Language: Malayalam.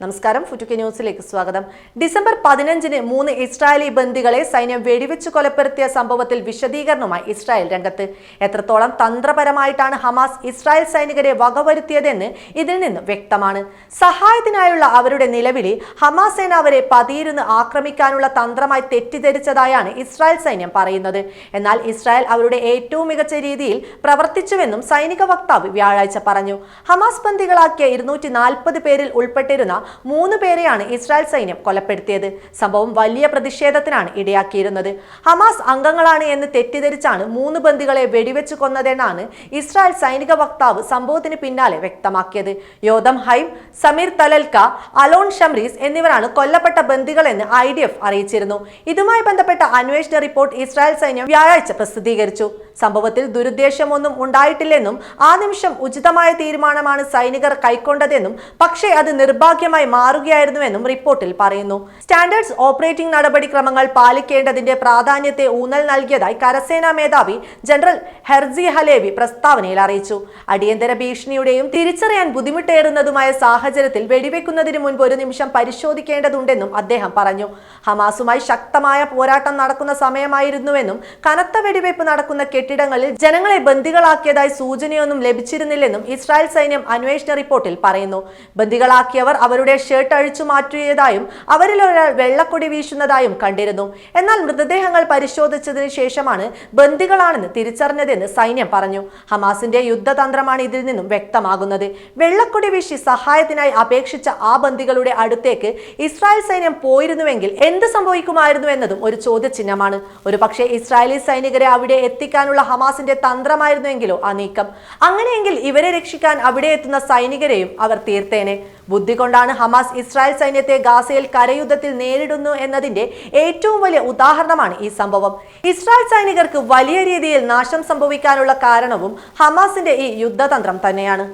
നമസ്കാരം. ഫുറ്റുക്കി ന്യൂസിലേക്ക് സ്വാഗതം. ഡിസംബർ പതിനഞ്ചിന് മൂന്ന് ഇസ്രായേലി ബന്ദികളെ സൈന്യം വെടിവെച്ച് കൊലപ്പെടുത്തിയ സംഭവത്തിൽ വിശദീകരണമായി ഇസ്രായേൽ രംഗത്ത്. എത്രത്തോളം തന്ത്രപരമായിട്ടാണ് ഹമാസ് ഇസ്രായേൽ സൈനികരെ വകവരുത്തിയതെന്ന് ഇതിൽ നിന്ന് വ്യക്തമാണ്. സഹായത്തിനായുള്ള അവരുടെ നിലവിളി ഹമാസ് സേന അവരെ പതിയിരുന്ന് ആക്രമിക്കാനുള്ള തന്ത്രമായി തെറ്റിദ്ധരിച്ചതായാണ് ഇസ്രായേൽ സൈന്യം പറയുന്നത്. എന്നാൽ ഇസ്രായേൽ അവരുടെ ഏറ്റവും മികച്ച രീതിയിൽ പ്രവർത്തിച്ചുവെന്നും സൈനിക വക്താവ് വ്യാഴാഴ്ച പറഞ്ഞു. ഹമാസ് ബന്ദികളാക്കിയ ഇരുന്നൂറ്റി പേരിൽ ഉൾപ്പെട്ടിരുന്ന മൂന്ന് പേരെയാണ് ഇസ്രായേൽ സൈന്യം കൊലപ്പെടുത്തിയത്. സംഭവം വലിയ പ്രതിഷേധത്തിനാണ് ഇടയാക്കിയിരുന്നത്. ഹമാസ് അംഗങ്ങളാണ് എന്ന് തെറ്റിദ്ധരിച്ചാണ് മൂന്ന് ബന്ദികളെ വെടിവെച്ച് കൊന്നതെന്നാണ് ഇസ്രായേൽ സൈനിക വക്താവ് സംഭവത്തിന് പിന്നാലെ വ്യക്തമാക്കിയത്. Yotam Haim Samer Talalka Alon Shamriz എന്നിവരാണ് കൊല്ലപ്പെട്ട ബന്ദികളെന്ന് ഐ ഡി എഫ് അറിയിച്ചിരുന്നു. ഇതുമായി ബന്ധപ്പെട്ട അന്വേഷണ റിപ്പോർട്ട് ഇസ്രായേൽ സൈന്യം വ്യാഴാഴ്ച പ്രസിദ്ധീകരിച്ചു. സംഭവത്തിൽ ദുരുദ്ദേശമൊന്നും ഉണ്ടായിട്ടില്ലെന്നും ആ നിമിഷം ഉചിതമായ തീരുമാനമാണ് സൈനികർ കൈക്കൊണ്ടതെന്നും പക്ഷേ അത് നിർഭാഗ്യമായി മാറുകയായിരുന്നുവെന്നും റിപ്പോർട്ടിൽ പറയുന്നു. സ്റ്റാൻഡേർഡ്സ് ഓപ്പറേറ്റിംഗ് നടപടിക്രമങ്ങൾ പാലിക്കേണ്ടതിന്റെ പ്രാധാന്യത്തെ ഊന്നൽ നൽകിയതായി കരസേനാ മേധാവി ജനറൽ ഹെർജി ഹലേവി പ്രസ്താവനയിൽ അറിയിച്ചു. അടിയന്തര ഭീഷണിയുടെയും തിരിച്ചറിയാൻ ബുദ്ധിമുട്ടേറുന്നതുമായ സാഹചര്യത്തിൽ വെടിവെക്കുന്നതിന് മുൻപ് ഒരു നിമിഷം പരിശോധിക്കേണ്ടതുണ്ടെന്നും അദ്ദേഹം പറഞ്ഞു. ഹമാസുമായി ശക്തമായ പോരാട്ടം നടക്കുന്ന സമയമായിരുന്നുവെന്നും കനത്ത വെടിവയ്പ് നടക്കുന്ന കെട്ടിടങ്ങളിൽ ജനങ്ങളെ ബന്ദികളാക്കിയതായി സൂചനയൊന്നും ലഭിച്ചിരുന്നില്ലെന്നും ഇസ്രായേൽ സൈന്യം അന്വേഷണ റിപ്പോർട്ടിൽ പറയുന്നു. ബന്ദികളാക്കിയവർ അവരുടെ ഷർട്ട് അഴിച്ചു മാറ്റിയതായും അവരിൽ ഒരാൾ വെള്ളക്കൊടി വീശുന്നതായും കണ്ടിരുന്നു. എന്നാൽ മൃതദേഹങ്ങൾ പരിശോധിച്ചതിന് ശേഷമാണ് ബന്ദികളാണെന്ന് തിരിച്ചറിഞ്ഞതെന്ന് സൈന്യം പറഞ്ഞു. ഹമാസിന്റെ യുദ്ധതന്ത്രമാണ് ഇതിൽ നിന്നും വ്യക്തമാകുന്നത്. വെള്ളക്കൊടി വീശി സഹായത്തിനായി അപേക്ഷിച്ച ആ ബന്ദികളുടെ അടുത്തേക്ക് ഇസ്രായേൽ സൈന്യം പോയിരുന്നുവെങ്കിൽ എന്ത് സംഭവിക്കുമായിരുന്നു എന്നതും ഒരു ചോദ്യചിഹ്നമാണ്. ഒരു പക്ഷേ ഇസ്രായേലി സൈനികരെ അവിടെ എത്തിക്കാനുള്ള ഹമാസിന്റെ തന്ത്രമായിരുന്നുവെങ്കിലോ ആ നീക്കം. അങ്ങനെയെങ്കിൽ ഇവരെ രക്ഷിക്കാൻ അവിടെ എത്തുന്ന സൈനികരെയും അവർ തീർത്തേനെ. ബുദ്ധി കൊണ്ടാണ് ഹമാസ് ഇസ്രായേൽ സൈന്യത്തെ ഗാസയിൽ കരയുദ്ധത്തിൽ നേരിടുന്നു എന്നതിന്റെ ഏറ്റവും വലിയ ഉദാഹരണമാണ് ഈ സംഭവം. ഇസ്രായേൽ സൈനികർക്ക് വലിയ രീതിയിൽ നാശം സംഭവിക്കാനുള്ള കാരണവും ഹമാസിന്റെ ഈ യുദ്ധതന്ത്രം തന്നെയാണ്.